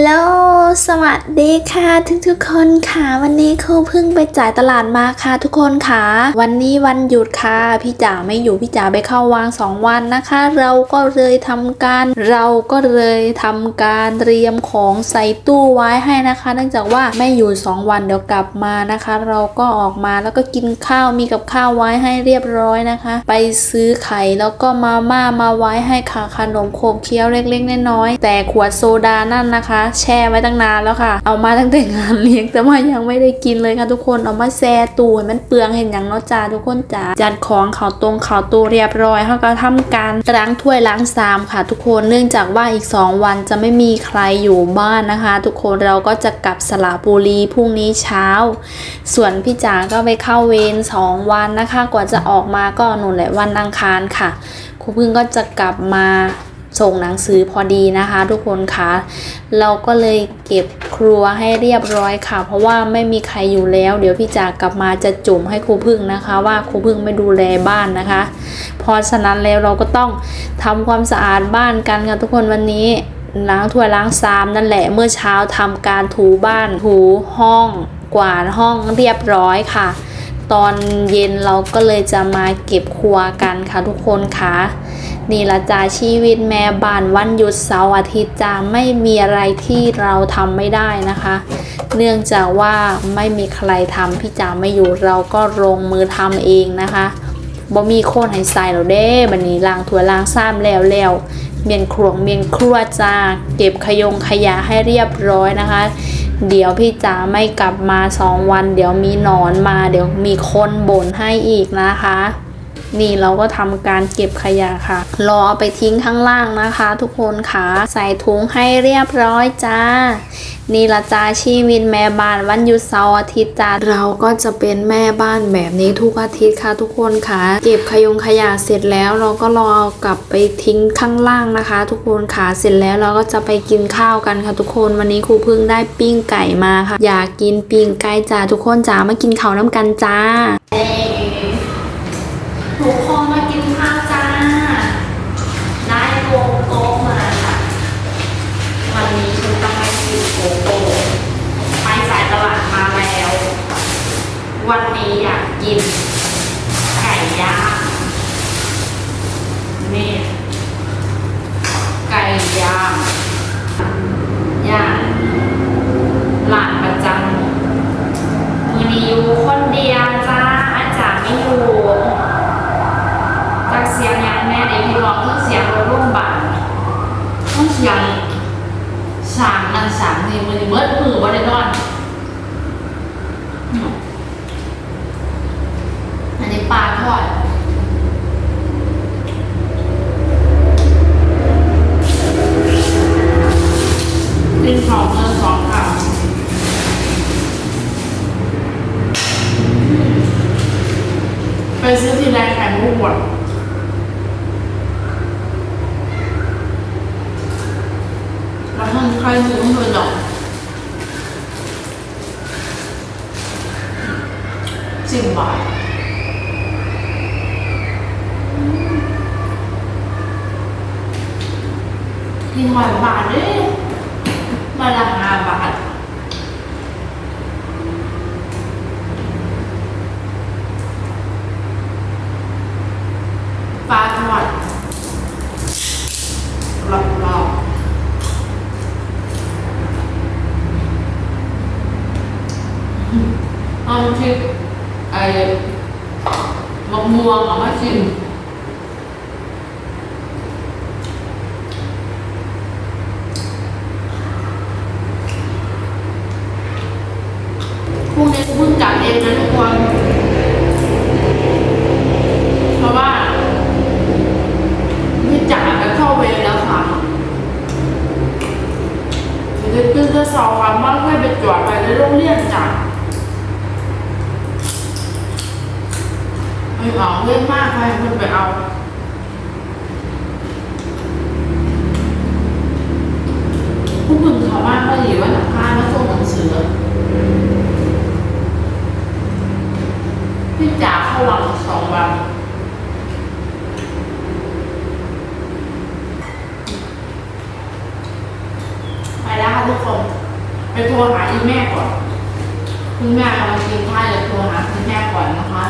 ลโหล สวัสดีค่ะทุกทุกคนค่ะ วันนี้ครูเพิ่งไปจ่ายตลาดมาค่ะทุกคนค่ะ วันนี้วันหยุดค่ะ พี่จ๋าไม่อยู่พี่จ๋าไปเข้าวางสองวันนะคะ เราก็เลยทำการเราก็เลยทำการเตรียมของใส่ตู้ไว้ให้นะคะ เนื่องจากว่าไม่อยู่สองวันเดี๋ยวกลับมานะคะ เราก็ออกมาแล้วก็กินข้าวมีกับข้าวไว้ให้เรียบร้อยนะคะ ไปซื้อไข่แล้วก็มาม่ามาไว้ให้ค่ะขนมโขบเคี้ยวเล็กๆน้อยๆแต่ขวดโซดานั่นนะคะ แช่ไว้ตั้งนานแล้วค่ะ เอามาตั้งแต่งานเลี้ยงแต่ว่ายังไม่ได้กินเลยค่ะทุกคนเอามาแช่ตู้ให้มันเปลืองเห็นอย่างเนาะจ้าทุกคนจ้าจัดของเขาตรงเขาตู้เรียบร้อยเขาก็ทำการล้างถ้วยล้างซามค่ะ ทุกคนเนื่องจากว่าอีก 2 วันจะไม่มีใครอยู่บ้านนะคะ ทุกคนเราก็จะกลับสระบุรีพรุ่งนี้เช้า ส่วนพี่จ๋าก็ไปเข้าเวรสองวันนะคะ กว่าจะออกมาก็หนุนแหละวันอังคารค่ะครูพึ่งก็จะกลับมา ส่งหนังสือพอดีนะคะ ทุกคนคะเราก็เลยเก็บครัวให้เรียบร้อยค่ะ เพราะว่าไม่มีใครอยู่แล้ว เดี๋ยวพี่จ๋ากลับมาจะจุ่มให้ครูพึ่งนะคะ ว่าครูพึ่งไม่ดูแลบ้านนะคะ เพราะฉะนั้นแล้วเราก็ต้องทำความสะอาดบ้านกันค่ะทุกคนวันนี้ล้างถ้วยล้างซามนั่นแหละเมื่อเช้าทำการถูบ้านถูห้อง กวาดห้องเรียบร้อยค่ะ ตอนเย็นเราก็เลยจะมาเก็บครัวกันค่ะทุกคนค่ะ นี่ละจ้าชีวิตแม่บ้านวันหยุดเสาร์อาทิตย์จะไม่มีอะไรที่เราทำไม่ได้นะคะ เนื่องจากว่าไม่มีใครทำพี่จ๋าไม่อยู่เราก็ลงมือทำเองนะคะบ่มีโคนให้ใส่เราเด้บันนี้ล้างถ้วล้างซ้ำแล้วแล้วเมียนครวงเมียนครัวจ้าเก็บขยงขยะให้เรียบร้อยนะคะ เดี๋ยวพี่จ๋าไม่กลับมาสองวัน เดี๋ยวมีหนอนมา เดี๋ยวมีคนบ่นให้อีกนะคะ นี่เราก็ทำการเก็บขยะค่ะ รอเอาไปทิ้งข้างล่างนะคะ ทุกคนค่ะ ใส่ถุงให้เรียบร้อยจ้า นี่ละจ้าชีวิตแม่บ้านวันหยุดเสาร์อาทิตย์จ้าเราก็จะเป็นแม่บ้านแบบนี้ทุกอาทิตย์ค่ะ ทุกคนค่ะ เก็บขยงขยะเสร็จแล้วเราก็รอเอากลับไปทิ้งข้างล่างนะคะ ทุกคนค่ะ เสร็จแล้วเราก็จะไปกินข้าวกันค่ะ ทุกคนวันนี้ครูพิ่งได้ปิ้งไก่มาค่ะ อยากกินปิ้งไก่จ้าทุกคนจ้ามากินข้าวน้ำกันจ้า ทุกคนมากินข้าวจ้า ได้โกโก้มาค่ะ วันนี้ฉันต้องไปกินโกโก้ไปสายตลาดมาแล้ว วันนี้อยากกินไก่ย่างนี่ไก่ย่างย่างหลานประจำมือนี้อยู่ ยงสามนั่นสามนี่มือเบิดมือบ่ได้นอนอันนี้ปลาทอดกินสองเงินสองค่ะไปซื้อทีไรไข่มุกหมด แล้วท่านใครซื้อไม่เคยหรอกสิบบาทกินหอยบาทเด้มาละห้าบาท ปลาทอดรอบๆเอาชิมไอ้ มะม่วงเอามาชิมพรุ่งนี้กูเพิ่งกลับเองนะทุกคนเพราะว่าพี่จ๋าไปเข้าเวรแล้วค่ะเดี๋ยวตื่นจะสอบความว่าให้ไปจอดไปในโรงเรียนจ้ะ ไม่เอาเรื่องมากใครเพิ่นไปเอาผู้พึงเขาว่าเขาอยู่ว่าหนักผ้าแล้วส่งหนังสือพี่จ๋าเข้าวังสองวันไปแล้วค่ะทุกคนไปโทรหาอีแม่ก่อน คุณแม่กำลังกินข้าวเดี๋ยวโทรหาคุณแม่ก่อนนะคะ